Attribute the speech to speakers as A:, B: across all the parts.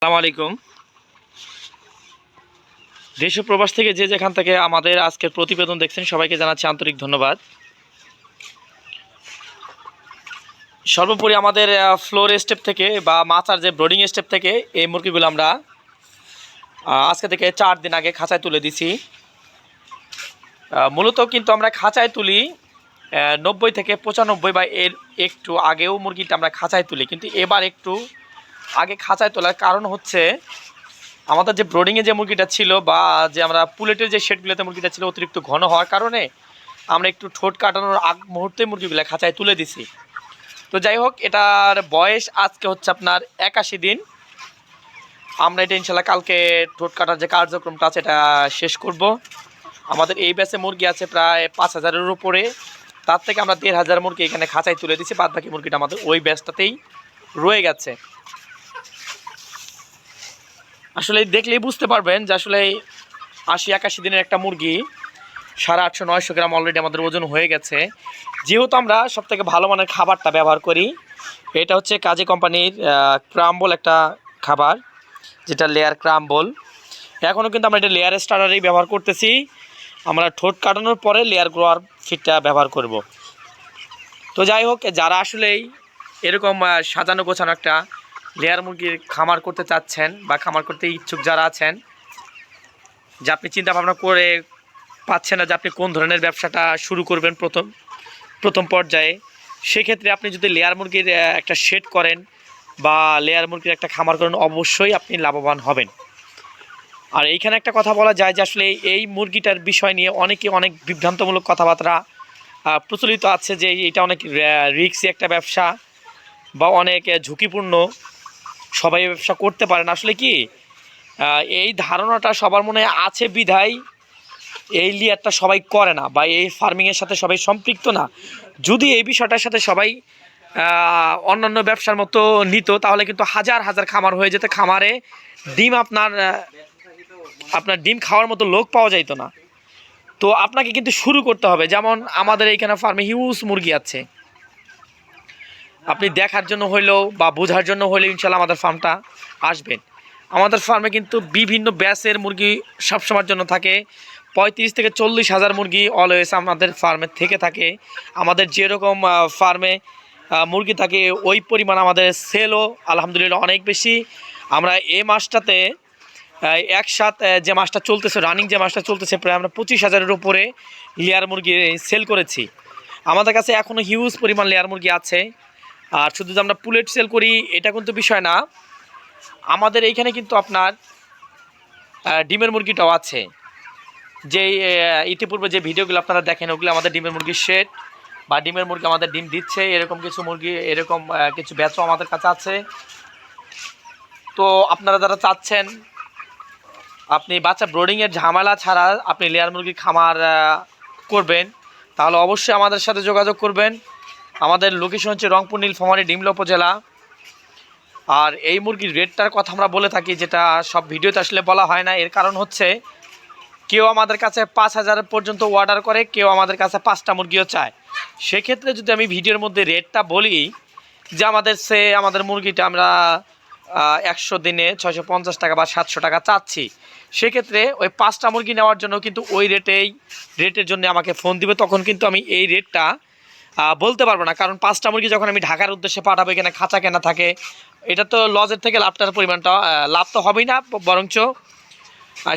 A: আসসালামু আলাইকুম। দেশ প্রবাস থেকে যে যেখান থেকে আমাদের আজকের প্রতিবেদন দেখছেন, সবাইকে জানাচ্ছি আন্তরিক ধন্যবাদ। সর্বোপরি আমাদের ফ্লোর স্টেপ থেকে বা মাচার যে ব্রোডিং স্টেপ থেকে এই মুরগিগুলো আমরা আজকে থেকে চার দিন আগে খাঁচায় তুলে দিছি। মূলত কিন্তু আমরা খাঁচায় তুলি নব্বই থেকে পঁচানব্বই বা এর একটু আগেও মুরগিটা আমরা খাঁচায় তুলি, কিন্তু এবার একটু আগে খাঁচায় তোলার কারণ হচ্ছে আমাদের যে ব্রোডিংয়ে যে মুরগিটা ছিল বা যে আমরা পুলেটের যে শেডগুলোতে মুরগিটা ছিল অতিরিক্ত ঘন হওয়ার কারণে আমরা একটু ঠোঁট কাটানোর আগ মুহূর্তে মুরগিগুলো খাঁচায় তুলে দিছি। তো যাই হোক, এটার বয়স আজকে হচ্ছে আপনার একাশি দিন। আমরা এটা ইনশাল্লাহ কালকে ঠোঁট কাটার যে কার্যক্রমটা আছে এটা শেষ করব। আমাদের এই ব্যাচে মুরগি আছে প্রায় পাঁচ হাজারের উপরে। তার থেকে আমরা দেড় হাজার মুরগি এখানে খাঁচায় তুলে দিছি বাদ বাকি মুরগিটা আমাদের ওই ব্যাচটাতেই রয়ে গেছে। আসলে দেখলেই বুঝতে পারবেন যে আসলে আশি একাশি দিনের একটা মুরগি, সাড়ে আটশো, নয়শো গ্রাম অলরেডি আমাদের ওজন হয়ে গেছে। যেহেতু আমরা সব থেকে ভালো মানের খাবারটা ব্যবহার করি, এটা হচ্ছে কাজী কোম্পানির ক্রাম্বল একটা খাবার, যেটা লেয়ার ক্রাম্বল। এখনও কিন্তু আমরা এটা লেয়ার স্টার্টারই ব্যবহার করতেছি। আমরা ঠোঁট কাটানোর পরে লেয়ার গ্রোয়ার ফিটটা ব্যবহার করব। তো যাই হোক, যারা আসলেই এরকম সাজানো গোছানো একটা লেয়ার মুরগির খামার করতে চাচ্ছেন বা খামার করতে ইচ্ছুক যারা আছেন, যে আপনি চিন্তা ভাবনা করে পাচ্ছেন না যে আপনি কোন ধরনের ব্যবসাটা শুরু করবেন প্রথম প্রথম পর্যায়ে, সেক্ষেত্রে আপনি যদি লেয়ার মুরগির একটা শেড করেন বা লেয়ার মুরগির একটা খামার করেন, অবশ্যই আপনি লাভবান হবেন। আর এইখানে একটা কথা বলা যায় যে আসলে এই- মুরগিটার বিষয় নিয়ে অনেকে অনেক বিভ্রান্তমূলক কথাবার্তা প্রচলিত আছে যে এটা অনেক রিক্সি একটা ব্যবসা বা অনেক ঝুঁকিপূর্ণ। সবাই ব্যবসা করতে পারে না। আসলে কি এই ধারণাটা সবার মনে আছে বিধায় এই লিয়ারটা সবাই করে না বা এই ফার্মিংয়ের সাথে সবাই সম্পৃক্ত না। যদি এই বিষয়টার সাথে সবাই অন্যান্য ব্যবসার মতো নিত, তাহলে কিন্তু হাজার হাজার খামার হয়ে যেত। খামারে ডিম আপনার আপনার ডিম খাওয়ার মতো লোক পাওয়া যাইতো না। তো আপনাকে কিন্তু শুরু করতে হবে। যেমন আমাদের এইখানে ফার্মে হিউজ মুরগি আছে। আপনি দেখার জন্য হইলেও বা বোঝার জন্য হইলেও ইনশাল্লাহ আমাদের ফার্মটা আসবেন। আমাদের ফার্মে কিন্তু বিভিন্ন ব্যাসের মুরগি সবসময়ের জন্য থাকে। পঁয়ত্রিশ থেকে চল্লিশ হাজার মুরগি অলওয়েজ আমাদের ফার্মে থেকে থাকে। আমাদের যেরকম ফার্মে মুরগি থাকে, ওই পরিমাণ আমাদের সেলও আলহামদুলিল্লাহ অনেক বেশি। আমরা এই মাসটাতে একসাথ যে মাসটা চলতেছে রানিং যে মাসটা চলতেছে, প্রায় আমরা পঁচিশ হাজারের উপরে লেয়ার মুরগি সেল করেছি। আমাদের কাছে এখনও হিউজ পরিমাণ লেয়ার মুরগি আছে। আর শুধু যে আমরা পুলেট সেল করি, এটা কিন্তু বিষয় না। আমাদের এইখানে কিন্তু আপনার ডিমের মুরগিটাও আছে। যে ইতিপূর্বে যে ভিডিওগুলো আপনারা দেখেন, ওগুলো আমাদের ডিমের মুরগির শেড বা ডিমের মুরগি আমাদের ডিম দিচ্ছে, এরকম কিছু মুরগি, এরকম কিছু ব্যাচও আমাদের কাছে আছে। তো আপনারা যারা চাচ্ছেন, আপনি বাচ্চা ব্রোডিংয়ের ঝামেলা ছাড়া আপনি লেয়ার মুরগির খামার করবেন, তাহলে অবশ্যই আমাদের সাথে যোগাযোগ করবেন। আমাদের লোকেশন হচ্ছে রংপুর, নীলফামারী, ডিমলা উপজেলা। আর এই মুরগির রেটটার কথা আমরা বলে থাকি, যেটা সব ভিডিওতে আসলে বলা হয় না। এর কারণ হচ্ছে, কেউ আমাদের কাছে পাঁচ হাজার পর্যন্ত অর্ডার করে, কেউ আমাদের কাছে পাঁচটা মুরগিও চায়। সেক্ষেত্রে যদি আমি ভিডিওর মধ্যে রেটটা বলি, যে আমাদের সে আমাদের মুরগিটা আমরা একশো দিনে ছয়শো পঞ্চাশ টাকা বা সাতশো টাকা চাচ্ছি, সেক্ষেত্রে ওই পাঁচটা মুরগি নেওয়ার জন্য কিন্তু ওই রেটেই রেটের জন্য আমাকে ফোন দিবে। তখন কিন্তু আমি এই রেটটা বলতে পারব না। কারণ পাঁচটা মুরগি যখন আমি ঢাকার উদ্দেশ্যে পাঠাবো, এখানে খাঁচা কেনা থাকে, এটা তো লজের থেকে লাভটার পরিমাণটা লাভ তো হবেই না বরঞ্চ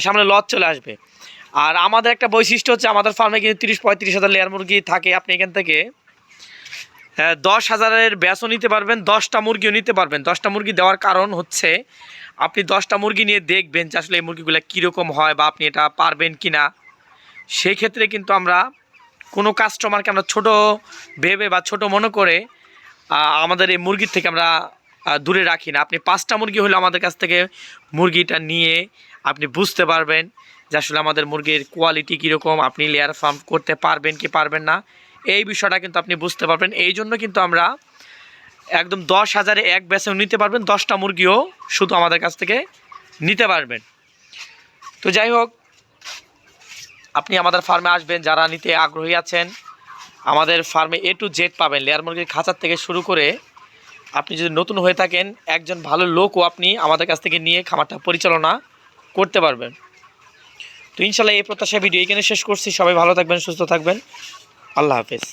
A: সামনে লজ চলে আসবে। আর আমাদের একটা বৈশিষ্ট্য হচ্ছে, আমাদের ফার্মে কিন্তু তিরিশ, পঁয়ত্রিশ হাজার লেয়ার মুরগি থাকে আপনি এখান থেকে। দশ হাজারের ব্যাসও নিতে পারবেন, দশটা মুরগিও নিতে পারবেন। দশটা মুরগি দেওয়ার কারণ হচ্ছে, আপনি দশটা মুরগি নিয়ে দেখবেন যে আসলে এই মুরগিগুলো কীরকম হয় বা আপনি এটা পারবেন কি না সেই ক্ষেত্রে কিন্তু আমরা কোনো কাস্টমারকে আমরা ছোট ভেবে বা ছোট মনে করে আমাদের এই মুরগির থেকে আমরা দূরে রাখি না। আপনি পাঁচটা মুরগি হলে আমাদের কাছ থেকে মুরগিটা নিয়ে আপনি বুঝতে পারবেন যে আসলে আমাদের মুরগির কোয়ালিটি কীরকম, আপনি লেয়ার ফার্ম করতে পারবেন কি পারবেন না। এই বিষয়টা কিন্তু আপনি বুঝতে পারবেন। এই জন্য কিন্তু আমরা একদম দশ হাজারে এক ব্যাসেও নিতে পারবেন, দশটা মুরগিও শুধু আমাদের কাছ থেকে নিতে পারবেন। তো যাই হোক আপনি আমাদের ফার্মে আসবেন, যারা নিতে আগ্রহী আছেন, আমাদের ফার্মে এ টু জেড পাবেন। লেয়ার মুরগির খাঁচার থেকে শুরু করে আপনি যদি নতুন হয়ে থাকেন, একজন ভালো লোকও আপনি আমাদের কাছ থেকে নিয়ে খামারটা পরিচালনা করতে পারবেন। তো ইনশাল্লাহ এই প্রত্যাশা ভিডিও এখানে শেষ করছি। সবাই ভালো থাকবেন, সুস্থ থাকবেন। আল্লাহ হাফেজ।